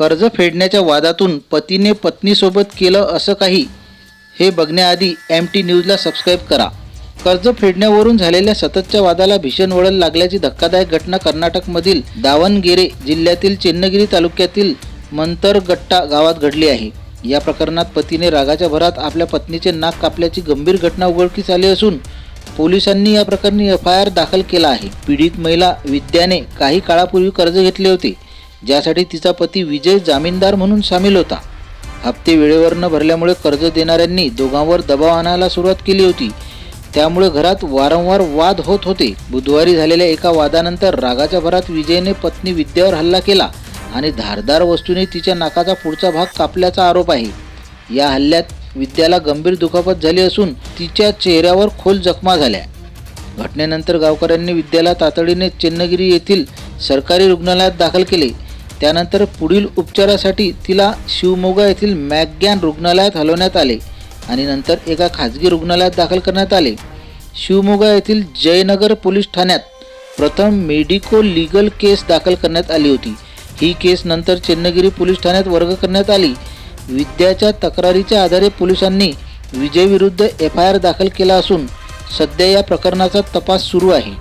कर्ज फेडण्याच्या वादातून पतीने पत्नीसोबत केलं असं काही हे बघण्याआधी एम टी न्यूजला सबस्क्राईब करा. कर्ज फेडण्यावरून झालेल्या सततच्या वादाला भीषण वळण लागल्याची धक्कादायक घटना कर्नाटकमधील दावणगेरे जिल्ह्यातील चेन्नगिरी तालुक्यातील मंतरगट्टा गावात घडली आहे. या प्रकरणात पतीने रागाच्या भरात आपल्या पत्नीचे नाक कापल्याची गंभीर घटना उघडकीस आली असून पोलिसांनी या प्रकरणी एफ आय आर दाखल केला आहे. पीडित महिला विद्याने काही काळापूर्वी कर्ज घेतले होते. ज्यासाठी तिचा पती विजय जामीनदार म्हणून सामील होता. हप्ते वेळेवर न भरल्यामुळे कर्ज देणाऱ्यांनी दोघांवर दबाव आणायला सुरुवात केली होती. त्यामुळे घरात वारंवार वाद होत होते. बुधवारी झालेल्या एका वादानंतर रागाच्या भरात विजयने पत्नी विद्यावर हल्ला केला आणि धारदार वस्तूने तिच्या नाकाचा पुढचा भाग कापल्याचा आरोप आहे. या हल्ल्यात विद्याला गंभीर दुखापत झाली असून तिच्या चेहऱ्यावर खोल जखमा झाल्या. घटनेनंतर गावकऱ्यांनी विद्याला तातडीने चेन्नगिरी येथील सरकारी रुग्णालयात दाखल केले. त्यानंतर पुढील उपचारासाठी तिला शिवमोगा येथील मॅकगॅन रुग्णालयात हलवण्यात आले आणि नंतर एका खाजगी रुग्णालयात दाखल करण्यात आले. शिवमोगा येथील जयनगर पोलीस ठाण्यात प्रथम मेडिको लिगल केस दाखल करण्यात आली होती. ही केस नंतर चेन्नगिरी पोलीस ठाण्यात वर्ग करण्यात आली. विद्याच्या तक्रारीच्या आधारे पोलिसांनी विजयविरुद्ध एफ आय आर दाखल केला असून सध्या या प्रकरणाचा तपास सुरू आहे.